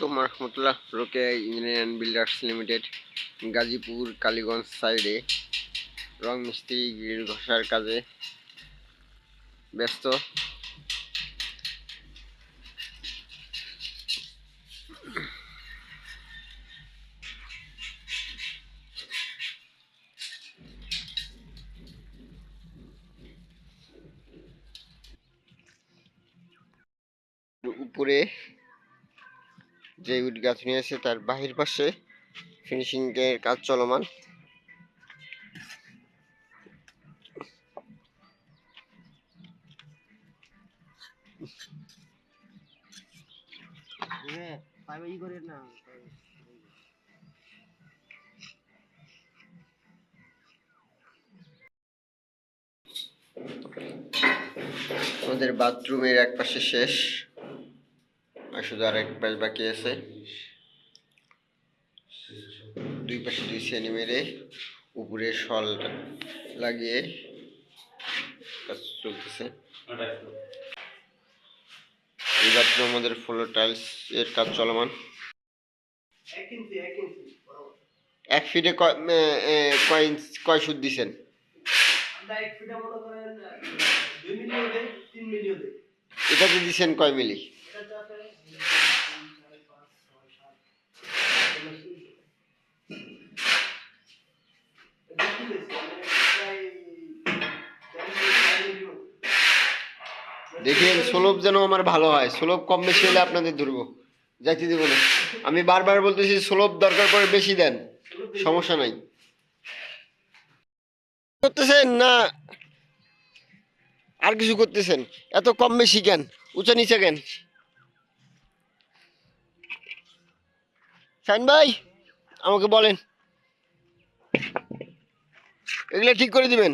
আলাইকুম রহমতুল্লাহ রোকে engineer builders limited, Gazipur, Kaliganj সাইডে। রং মিস্ত্রি, গ্রিল ঘষার কাজে ব্যস্ত। উপরে যে উড গাঁথনি আছে তার বাহির পাশে ফিনিশিং এর কাজ চলমান। আমাদের বাথরুমের এক পাশে শেষ। শুধু আর এক পাশ বাকি আছে। দুই পাশে দুই শ্রেণি মেরে উপরে শল লাগিয়ে কাজ চলতেছে। এই আমাদের ফ্লোর টাইলস এর কাজ চলমান। এক ফিটে কয় ইঞ্চ কয় সুদ দিছেন? এটাতে দিছেন কয় মিলি? দেখেন, সুলভ যেন আমার ভালো হয়। সুলভ কম বেশি হলে আপনাদের ধরবো। যাইতে দিব না। আমি বারবার বলতেছি, সুলভ দরকার পড়ে বেশি দেন। সমস্যা নাই। করতেছেন না? আর কিছু করতেছেন? এত কম বেশি কেন? উঁচা নিচে কেন? শাইন ভাই আমাকে বলেন। এগুলো ঠিক করে দিবেন।